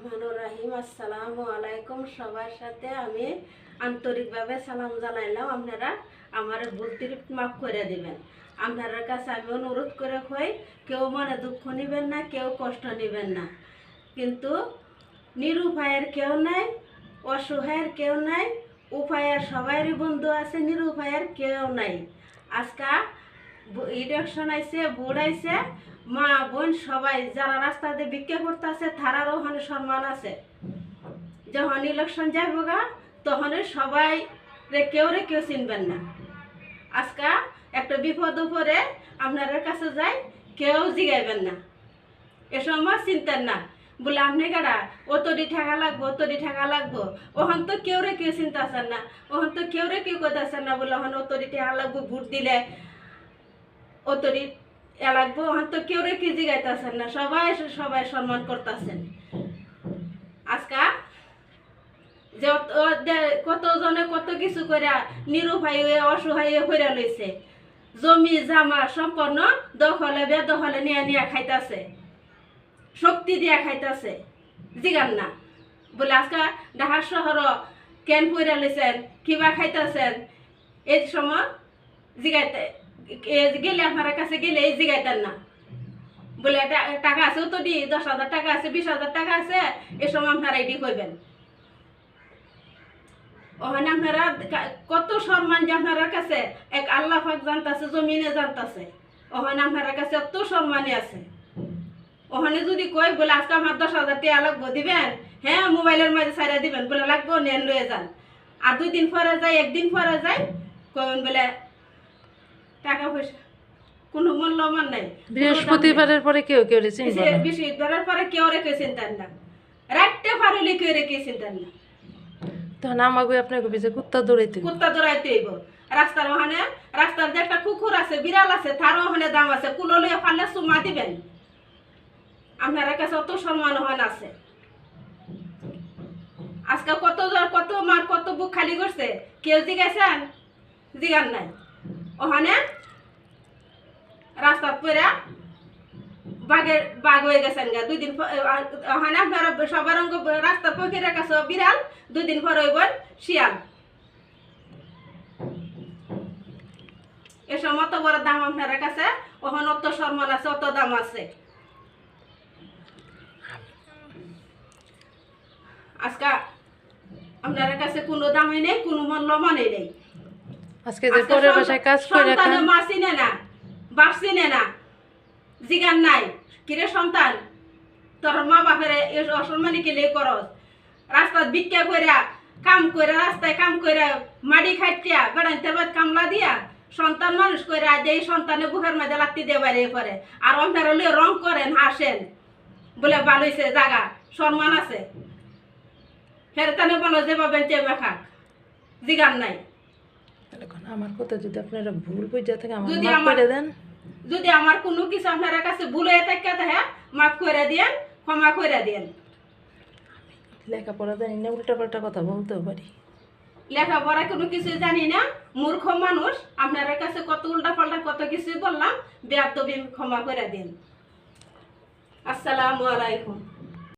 রহমানুর রাহিম, আসসালামু আলাইকুম সবার সাথে। আমি আন্তরিকভাবে সালাম জানাইলাম, আপনারা আমার ভুল মাফ করে দিবেন। আপনার কাছে আমি অনুরোধ করে কই, কেউ মনে দুঃখ নেবেন না, কেউ কষ্ট নেবেন না। কিন্তু নিরুপায়ের কেউ নাই, অসহায়ের কেউ নাই, উপায়ের সবাইরই বন্ধু আছে, নিরুপায়ের কেউ নাই। আজকা ইলেকশন আইছে ভোট আইছে মা, বোন সবাই যারা রাস্তাতে ভিক্ষা করতেছে তারারও ওখানে সম্মান আছে। যখন ইলেকশন যাইব গা, তখন সবাই রে কেউ রে কেউ চিনবেন না। আজকা একটা বিপদ উপরে আপনাদের কাছে যাই, কেউ জিগাইবেন না। এ সময় চিনতেন না। বলে, আপনি কারা? অতটি টাকা লাগবো, অতটি টাকা লাগবো। ওখান তো কেউ রে কেউ চিন্তাছেন না। ওখান তো কেউ রে কেউ করতেছেন না। বলে, ওখানে অতটি টাকা লাগবো, ভোট দিলে অতটি লাগবো ওখান তো কেউ রে কেউ জিগাইতেছেন না, সবাই সবাই সম্মান করতেছেন। আজকা যে কতজনে কত কিছু করে নিরুপায় হয়ে, অসহায় হয়ে লইছে। জমি, জামা সম্পন্ন দখলে, বেদখলে নিয়ে নিয়ে খাইতাছে। শক্তি দিয়া খাইতাছে। জিগান না। বলে আজকে ঢাকা শহর কেন পইরা লইছেন, কিবা খাইতাছেন? এই সময় জিগাইতে গেলে আপনার কাছে গেলে এই জিগাইতেন না। বলে টাকা আছে তো দি, দশ হাজার টাকা আছে, বিশ হাজার টাকা আছে, এ সময় আপনারা এটি করবেন। ওখানে আপনারা কত সম্মান যে আপনার কাছে, এক আল্লাহ জানতাছে, জমিনে জানতাছে। ওখানে আপনার কাছে এত সম্মানই আছে। ওখানে যদি কই বলে আজকে আমার দশ হাজার টাকা লাগবো, দিবেন? হ্যাঁ মোবাইলের মাঝে সাইরা দিবেন। বলে, লাগবো, নেন, লয়ে যান। আর দুই দিন পরে যায়, একদিন পরে যায়, কইবেন, বলে টাকা পয়সা। কোনো মূল্যমান নাই। বৃহস্পতিবারের পরে কেউ কেউ রে চিনব না। বেশি ধরার পরে কেউ রেখে চিন্তান না রাখতে পারলে কেউ রেখে চিন্তান না তখন আমাকে আপনাকে পিছে কুত্তা দৌড়াইতে হইব। কুত্তা দৌড়াইতে হইব। রাস্তার ওখানে রাস্তার যে একটা কুকুর আছে বিড়াল আছে তারও ওখানে দাম আছে। কুলো লইয়া ফাললে সুমা দিবেন। আপনার কাছে অত সম্মান হন আছে। আজকে কত কত মার কত বুক খালি করছে? কেউ জিগাইছেন জিগান নাই। ওখানে রাস্তার পরে বাঘের বাঘ হয়ে গেছেন গা। দুই দিন ওখানে আপনারা সবার অঙ্গ রাস্তার পক্ষের কাছে বিড়াল, দুই দিন পর হইব শিয়াল। এসব অত বড় দাম আপনার কাছে? ওখানে অত সম্মান আছে, অত দাম আছে। আজকা আপনার কাছে কোনো দামই নেই, কোনো মূল্য মানে নেই। আজকে যে পরের বাসায় কাজ করে সন্তানে মা চিনে না বাপ চিনে না জিগান নাই। কিরে সন্তান? তোর মা বাপের অসম্মানি কেলে করস? রাস্তাত ভিক্ষা কইরা কাম কইরা রাস্তায় কাম কইরা মাটি খাইটিয়া বেড়াইতে বাদ কামলা দিয়া সন্তান মানুষ কইরা যে এই সন্তানে বুকের মাঝে লাগতে দিয়ে বাইরে করে আর আপনারা লইয়া রং করেন হাসেন। বলে ভালো হইছে জাগা সম্মান আছে। ফেরতানে বলো যেভাবে চেপে খাক জিগান নাই। এখন আমার কথা যদি আপনারা ভুল বুঝা থাকে আমার যদি আমার- করে দেন। যদি আমার কোনো কিছু আপনার কাছে ভুল হয়ে থাকে তাহলে মাফ করে দিয়েন ক্ষমা করে দিয়েন। লেখাপড়া জানি না উল্টা পাল্টা কথা বলতেও পারি। লেখাপড়া কোনো কিছু জানি না মূর্খ মানুষ আপনার কাছে কত উল্টা পাল্টা কত কিছু বললাম বেয়াদবি ক্ষমা করে দিন। আসসালামু আলাইকুম।